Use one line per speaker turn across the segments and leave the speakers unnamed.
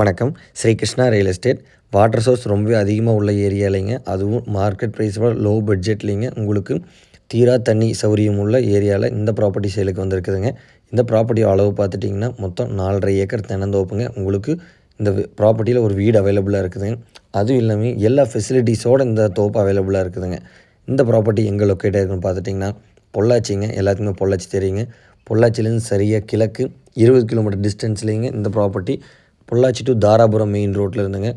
வணக்கம். Srikrishna real estate water source ரொம்பவே அதிகமாக உள்ள ஏரியாலைங்க அதுவும் மார்க்கெட் ப்ரைஸோட லோ பட்ஜெட்லேங்க உங்களுக்கு தீரா தண்ணி சௌரியம் உள்ள ஏரியாவில் இந்த ப்ராப்பர்ட்டி சேலுக்கு வந்திருக்குதுங்க. இந்த ப்ராப்பர்ட்டி அளவு பார்த்துட்டிங்கன்னா மொத்தம் நாலரை ஏக்கர் தென்னந்தோப்புங்க. உங்களுக்கு இந்த ப்ராப்பர்ட்டியில் ஒரு வீடு அவைலபிளாக இருக்குதுங்க. அதுவும் இல்லாமல் எல்லா ஃபெசிலிட்டிஸோடு இந்த தோப்பு அவைலபிளாக இருக்குதுங்க. இந்த ப்ராப்பர்ட்டி எங்கே லொக்கேட் ஆகிருக்குன்னு பார்த்துட்டிங்கன்னா பொள்ளாச்சிங்க. எல்லாத்துக்குமே பொள்ளாச்சி தெரியுங்க. பொள்ளாச்சிலேருந்து சரியாக கிழக்கு இருபது கிலோமீட்டர் டிஸ்டன்ஸ்லேங்க இந்த property Pollachi to Dharapuram main ரோட்டில் இருந்துங்க.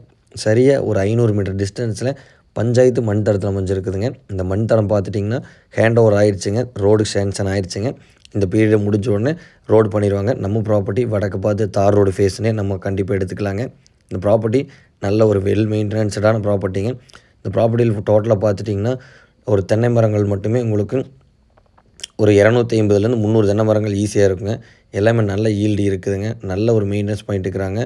சரியாக ஒரு ஐநூறு மீட்டர் டிஸ்டன்ஸில் பஞ்சாயத்து மண் தரத்தில் அமைஞ்சிருக்குதுங்க. இந்த மண் தரம் பார்த்துட்டிங்கன்னா ஹேண்ட் ஓவர் ஆயிடுச்சுங்க. ரோடு சேங்ஷன் ஆயிடுச்சுங்க. இந்த பீரியட் முடிஞ்ச உடனே ரோடு பண்ணிடுவாங்க. நம்ம ப்ராப்பர்ட்டி வடக்கு பார்த்து தார் ரோடு ஃபேஸ்னே நம்ம கண்டிப்பாக எடுத்துக்கலாங்க. இந்த ப்ராப்பர்ட்டி நல்ல ஒரு வெல் மெயின்டெனன்ஸ்டான ப்ராப்பர்ட்டிங்க இந்த ப்ராப்பர்ட்டியில் டோட்டலாக பார்த்துட்டிங்கன்னா ஒரு தென்னை மரங்கள் மட்டுமே உங்களுக்கு ஒரு இரநூத்தி ஐம்பதுலேருந்து முந்நூறு தென்னை மரங்கள் ஈஸியாக இருக்குங்க. எல்லாமே நல்ல ஈல்டு இருக்குதுங்க. நல்ல ஒரு மெயின்டெனன்ஸ் பண்ணிட்டு இருக்கிறாங்க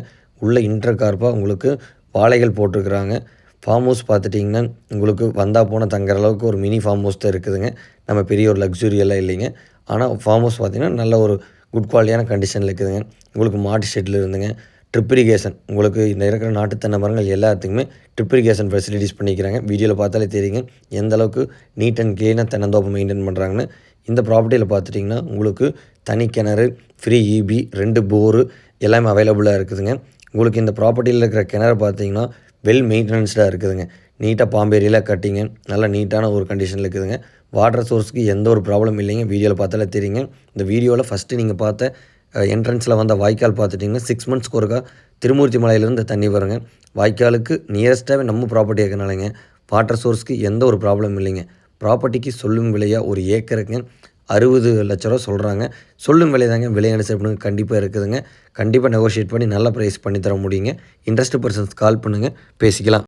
உள்ளே இன்டர் கார்ப்பாக உங்களுக்கு வாழைகள் போட்டிருக்கிறாங்க. ஃபார்ம் ஹவுஸ் பார்த்துட்டிங்கன்னா உங்களுக்கு வந்தால் போனால் தங்குற அளவுக்கு ஒரு மினி ஃபார்ம் ஹவுஸ் தான் இருக்குதுங்க. நம்ம பெரிய ஒரு லக்ஸுரி எல்லாம் இல்லைங்க. ஆனால் ஃபார்ம் ஹவுஸ் பார்த்திங்கன்னா நல்ல ஒரு குட் குவாலிட்டியான கண்டிஷனில் இருக்குதுங்க. உங்களுக்கு மாட்டு ஷெட்டில் இருந்துங்க. ட்ரிப்ரிகேஷன். உங்களுக்கு இந்த இருக்கிற நாட்டு தென்னை மரங்கள் எல்லாத்துக்குமே ட்ரிப்ரிகேஷன் ஃபெசிலிட்டிஸ் பண்ணிக்கிறாங்க. வீடியோவில் பார்த்தாலே தெரியுங்க. எந்த அளவுக்கு நீட் அண்ட் க்ளீனாக தென்னந்தோப்பம் மெயின்டைன் பண்ணுறாங்கன்னு இந்த ப்ராப்பர்ட்டியில் பார்த்துட்டிங்கன்னா உங்களுக்கு தனி கிணறு ஃப்ரீ இபி ரெண்டு போரு எல்லாமே அவைலபிளாக இருக்குதுங்க. உங்களுக்கு இந்த ப்ராப்பர்ட்டியில் இருக்கிற கிணறு பார்த்தீங்கன்னா வெல் மெயின்டெனன்ஸ்டாக இருக்குதுங்க. நீட்டாக பாம்பேரியில் கட்டிங்க. நல்லா நீட்டான ஒரு கண்டிஷனில் இருக்குதுங்க. வாட்டர் சோர்ஸ்க்கு எந்த ஒரு ப்ராப்ளம் இல்லைங்க. வீடியோவில் பார்த்தாலே தெரியுங்க. இந்த வீடியோவில் ஃபஸ்ட்டு நீங்கள் பார்த்த என்ட்ரன்ஸில் வந்த வாய்க்கால் பார்த்துட்டிங்கன்னா சிக்ஸ் மந்த்ஸ்க்கு ஒருக்கா திருமூர்த்தி மலையிலேருந்து தண்ணி வருங்க. வாய்க்காலுக்கு நியரஸ்ட்டாகவே நம்ம ப்ராப்பர்ட்டி இருக்கனாலங்க வாட்டர் சோர்ஸ்க்கு எந்த ஒரு ப்ராப்ளம் இல்லைங்க. ப்ராப்பர்ட்டிக்கு சொல்லும் விலையாக ஒரு ஏக்கருக்கு அறுபது லட்ச ரூபா சொல்கிறாங்க சொல்லும் விலை தாங்க விலை அனுசரிப்பு கண்டிப்பாக இருக்குதுங்க. கண்டிப்பாக நெகோஷியேட் பண்ணி நல்ல ப்ரைஸ் பண்ணி தர முடியுங்க. இன்ட்ரெஸ்ட் பர்சன்ஸ் கால் பண்ணுங்கள் பேசிக்கலாம்.